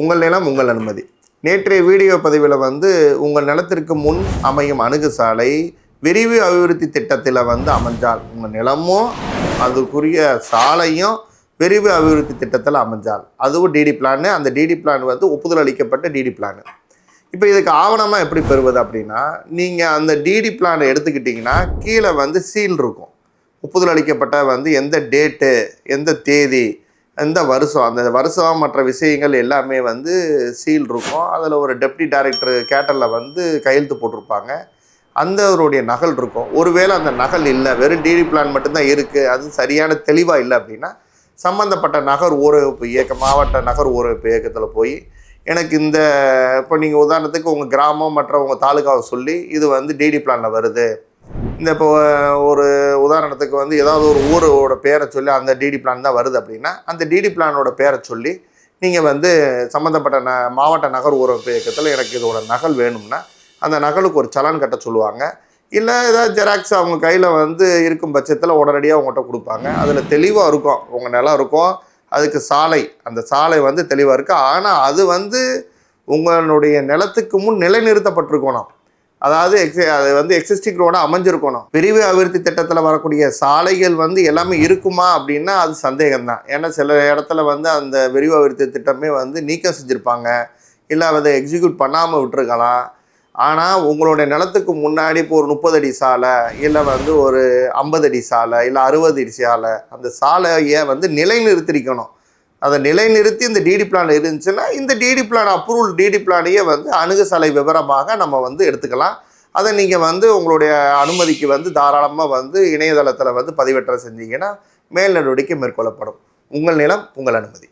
உங்கள் நிலம் உங்கள் அனுமதி. நேற்றைய வீடியோ பதிவில் வந்து உங்கள் நிலத்திற்கு முன் அமையும் அணுகு சாலை விரிவு அபிவிருத்தி திட்டத்தில் வந்து அமைஞ்சால் உங்கள் நிலமும் அதுக்குரிய சாலையும் விரிவு அபிவிருத்தி திட்டத்தில் அமைஞ்சால். அதுவும் டிடி பிளான் அந்த டிடி பிளான் வந்து ஒப்புதல் அளிக்கப்பட்ட டிடி பிளான் இப்போ இதுக்கு ஆவணமாக எப்படி பெறுவது அப்படின்னா நீங்கள் அந்த டிடி பிளானை எடுத்துக்கிட்டிங்கன்னா கீழே வந்து சீல் இருக்கும். ஒப்புதல் அளிக்கப்பட்ட வந்து எந்த டேட்டு எந்த தேதி இந்த வருஷம் அந்த வருஷம் மற்ற விஷயங்கள் எல்லாமே வந்து சீல் இருக்கும். அதில் ஒரு டெப்டி டைரக்டர் கேட்டரில் வந்து கையெழுத்து போட்டிருப்பாங்க. அந்த அவருடைய நகல் இருக்கும். ஒருவேளை அந்த நகல் இல்லை வெறும் டிடி பிளான் மட்டும்தான் இருக்குது அது சரியான தெளிவாக இல்லை அப்படின்னா சம்மந்தப்பட்ட நகர் ஊரமைப்பு இயக்க மாவட்ட நகர் ஊரமைப்பு இயக்கத்தில் போய் எனக்கு இந்த இப்போ நீங்கள் உதாரணத்துக்கு உங்கள் கிராமம் மற்ற உங்கள் தாலுகாவை சொல்லி இது வந்து டிடி பிளானில் வருது. இந்த இப்போ ஒரு உதாரணத்துக்கு வந்து ஏதாவது ஒரு ஊரோட பேரை சொல்லி அந்த டிடி பிளான் தான் வருது அப்படின்னா அந்த டிடி பிளானோட பேரை சொல்லி நீங்கள் வந்து சம்மந்தப்பட்ட ந மாவட்ட நகர் ஊரகப்பு இயக்கத்தில் எனக்கு இதோட நகல் வேணும்னா அந்த நகலுக்கு ஒரு சலான் கட்ட சொல்லுவாங்க. இல்லை ஏதாவது ஜெராக்ஸ் அவங்க கையில் வந்து இருக்கும் பட்சத்தில் உடனடியாக அவங்ககிட்ட கொடுப்பாங்க. அதில் தெளிவாக இருக்கும். உங்கள் நிலம் இருக்கும். அதுக்கு சாலை. அந்த சாலை வந்து தெளிவாக இருக்குது ஆனால் அது வந்து உங்களுடைய நிலத்துக்கு முன் நிலைநிறுத்தப்பட்டிருக்கணும். அதாவது எக்ஸ அது வந்து எக்ஸிஸ்டிங் ரோட அமைஞ்சிருக்கணும். பிரிவு அபிவிருத்தி திட்டத்தில் வரக்கூடிய சாலைகள் வந்து எல்லாமே இருக்குமா அப்படின்னா அது சந்தேகம்தான். ஏன்னா சில இடத்துல வந்து அந்த விரிவு அபிவிருத்தி திட்டமே வந்து நீக்கம் செஞ்சுருப்பாங்க. இல்லை அதை எக்ஸிக்யூட் பண்ணாமல் விட்டுருக்கலாம். ஆனால் உங்களுடைய நிலத்துக்கு முன்னாடி இப்போ ஒரு முப்பது அடி சாலை இல்லை வந்து ஒரு ஐம்பது அடி சாலை இல்லை அறுபது அடி சாலை அந்த சாலையை வந்து நிலைநிறுத்திருக்கணும். அதை நிலைநிறுத்தி இந்த டிடி பிளான் இருந்துச்சுன்னா இந்த D T plan approval D T பிளானையே வந்து அணுகுசாலை விவரமாக நம்ம வந்து எடுத்துக்கலாம். அதை நீங்கள் வந்து உங்களுடைய அனுமதிக்கு வந்து தாராளமாக வந்து இணையதளத்தில் வந்து பதிவேற்றம் செஞ்சீங்கன்னா மேல் நடவடிக்கை மேற்கொள்ளப்படும். உங்கள் நிலம் உங்கள் அனுமதி.